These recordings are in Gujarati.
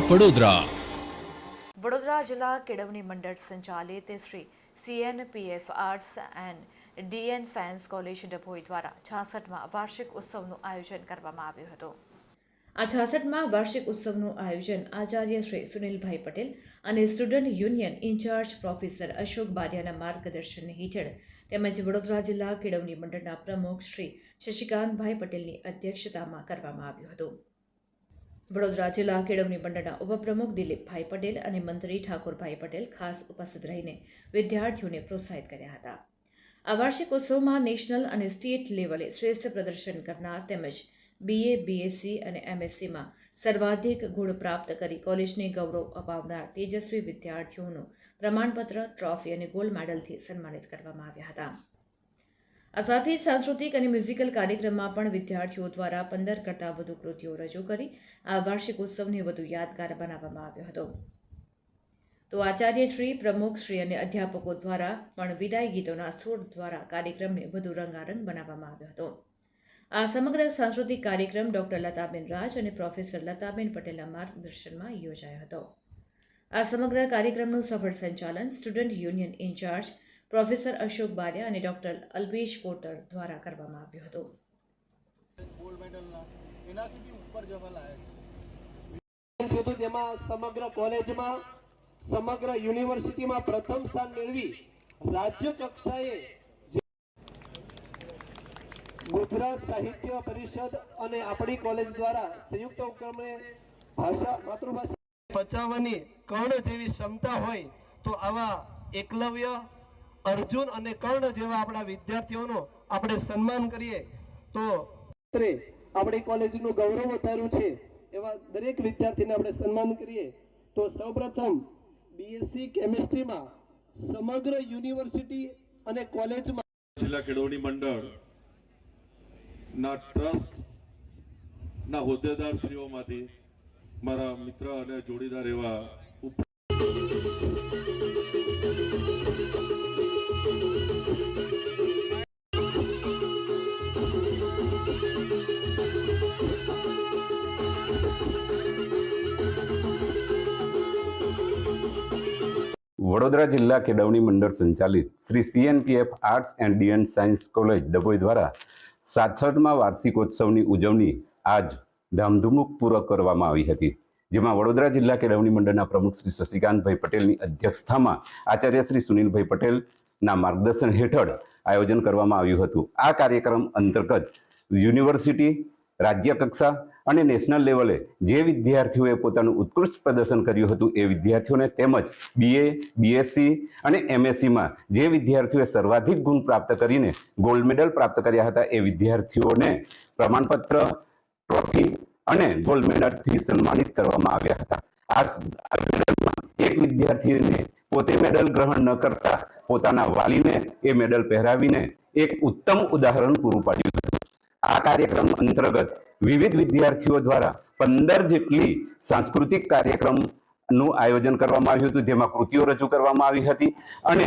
વડોદરા વડોદરા જિલ્લા કેળવણી મંડળ સંચાલિત Shri CNPF arts and DN science college Dabhoi દ્વારા છાસઠમાં વાર્ષિક ઉત્સવનું આયોજન કરવામાં આવ્યું હતું. આ છાસઠમાં વાર્ષિક ઉત્સવનું આયોજન આચાર્ય શ્રી સુનિલભાઈ પટેલ અને student union incharge professor Ashok બારિયાના માર્ગદર્શન હેઠળ તેમજ વડોદરા જિલ્લા કેળવણી મંડળના પ્રમુખ શ્રી શશિકાંતભાઈ પટેલની અધ્યક્ષતામાં કરવામાં આવ્યું હતું. વડોદરા જિલ્લા કેળવણી મંડળના ઉપપ્રમુખ દિલીપભાઈ પટેલ અને મંત્રી ઠાકોરભાઈ પટેલ ખાસ ઉપસ્થિત રહીને વિદ્યાર્થીઓને પ્રોત્સાહિત કર્યા હતા. આ વાર્ષિક ઉત્સવમાં નેશનલ અને સ્ટેટ લેવલે શ્રેષ્ઠ પ્રદર્શન કરનાર તેમજ બીએ બીએસસી અને એમએસસીમાં સર્વાધિક ગુણ પ્રાપ્ત કરી કોલેજને ગૌરવ અપાવનાર તેજસ્વી વિદ્યાર્થીઓનું પ્રમાણપત્ર, ટ્રોફી અને ગોલ્ડ મેડલથી સન્માનિત કરવામાં આવ્યા હતા. આ સાથે સાંસ્કૃતિક અને મ્યુઝિકલ કાર્યક્રમમાં પણ વિદ્યાર્થીઓ દ્વારા પંદર કરતાં વધુ કૃતિઓ રજૂ કરી આ વાર્ષિક ઉત્સવને વધુ યાદગાર બનાવવામાં આવ્યો હતો. તો આચાર્ય શ્રી, પ્રમુખ શ્રી અને અધ્યાપકો દ્વારા પણ વિદાય ગીતોના સ્થૂળ દ્વારા કાર્યક્રમને વધુ રંગારંગ બનાવવામાં આવ્યો હતો. આ સમગ્ર સાંસ્કૃતિક કાર્યક્રમ ડોક્ટર લતાબેન રાજ અને પ્રોફેસર લતાબેન પટેલના માર્ગદર્શનમાં યોજાયો હતો. આ સમગ્ર કાર્યક્રમનું સફળ સંચાલન student union incharge professor Ashok Bariya અને ડોક્ટર અલ્પેશ કોતર દ્વારા કરવામાં આવ્યો હતો. એનાથી ઉપર જવા લાયક છે. છે તેમાં સમગ્ર કોલેજમાં સમગ્ર યુનિવર્સિટીમાં પ્રથમ સ્થાન મેળવી રાજ્ય કક્ષાએ ગુજરાત સાહિત્ય પરિષદ અને આપણી કોલેજ દ્વારા સંયુક્ત ઉપક્રમે ભાષા માતૃભાષા બચાવવાની કર્ણ જેવી ક્ષમતા હોય તો આવા એકલવ્ય અર્જુન અને કર્ણ જેવા આપણા વિદ્યાર્થીઓનો આપણે સન્માન કરીએ. તો આપણી કોલેજનું ગૌરવ વધાર્યું છે એવા દરેક વિદ્યાર્થીને આપણે સન્માન કરીએ. તો સૌપ્રથમ બીએસસી કેમિસ્ટ્રીમાં સમગ્ર યુનિવર્સિટી અને કોલેજમાં જિલ્લા કેળવણી મંડળ ના ટ્રસ્ટ ના હોદ્દેદાર શ્રીઓમાંથી મારા મિત્ર અને જોડીદાર એવા વડોદરા જિલ્લા કેળવણી મંડળ સંચાલિત Shri CNPF arts and DN science college Dabhoi દ્વારા સાતસઠમાં વાર્ષિકોત્સવની ઉજવણી આજ ધામધૂમપૂર્વક કરવામાં આવી હતી. જેમાં વડોદરા જિલ્લા કેળવણી મંડળના પ્રમુખ શ્રી શશિકાંતભાઈ પટેલની અધ્યક્ષતામાં આચાર્ય શ્રી સુનિલભાઈ પટેલના માર્ગદર્શન હેઠળ આયોજન કરવામાં આવ્યું હતું. આ કાર્યક્રમ અંતર્ગત યુનિવર્સિટી રાજ્ય કક્ષા અને નેશનલ લેવલે જે વિદ્યાર્થીઓએ પોતાનું ઉત્કૃષ્ટ પ્રદર્શન કર્યું હતું એ વિદ્યાર્થીઓને તેમજ બીએ બીએસસી અને એમએસસીમાં જે વિદ્યાર્થીઓએ સર્વાધિક ગુણ પ્રાપ્ત કરીને ગોલ્ડ મેડલ પ્રાપ્ત કર્યા હતા એ વિદ્યાર્થીઓને પ્રમાણપત્ર ટ્રોફી અને ગોલ્ડ મેડલથી સન્માનિત કરવામાં આવ્યા હતા. આ મેડલમાં એક વિદ્યાર્થીને પોતે મેડલ ગ્રહણ ન કરતા પોતાના વાલીને એ મેડલ પહેરાવીને એક ઉત્તમ ઉદાહરણ પૂરું પાડ્યું હતું. આ કાર્યક્રમ અંતર્ગત વિવિધ વિદ્યાર્થીઓ દ્વારા પંદર જેટલી સાંસ્કૃતિક કાર્યક્રમનું આયોજન કરવામાં આવ્યું હતું, જેમાં કૃતિઓ રજૂ કરવામાં આવી હતી. અને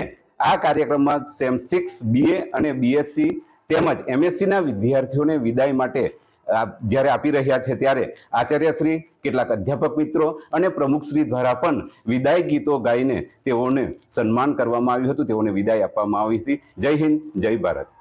આ કાર્યક્રમમાં સેમ સિક્સ બીએ અને બીએસસી તેમજ એમએસસીના વિદ્યાર્થીઓને વિદાય માટે જ્યારે આપી રહ્યા છે, ત્યારે આચાર્યશ્રી, કેટલાક અધ્યાપક મિત્રો અને પ્રમુખશ્રી દ્વારા પણ વિદાય ગીતો ગાઈને તેઓને સન્માન કરવામાં આવ્યું હતું, તેઓને વિદાય આપવામાં આવી હતી. જય હિન્દ, જય ભારત.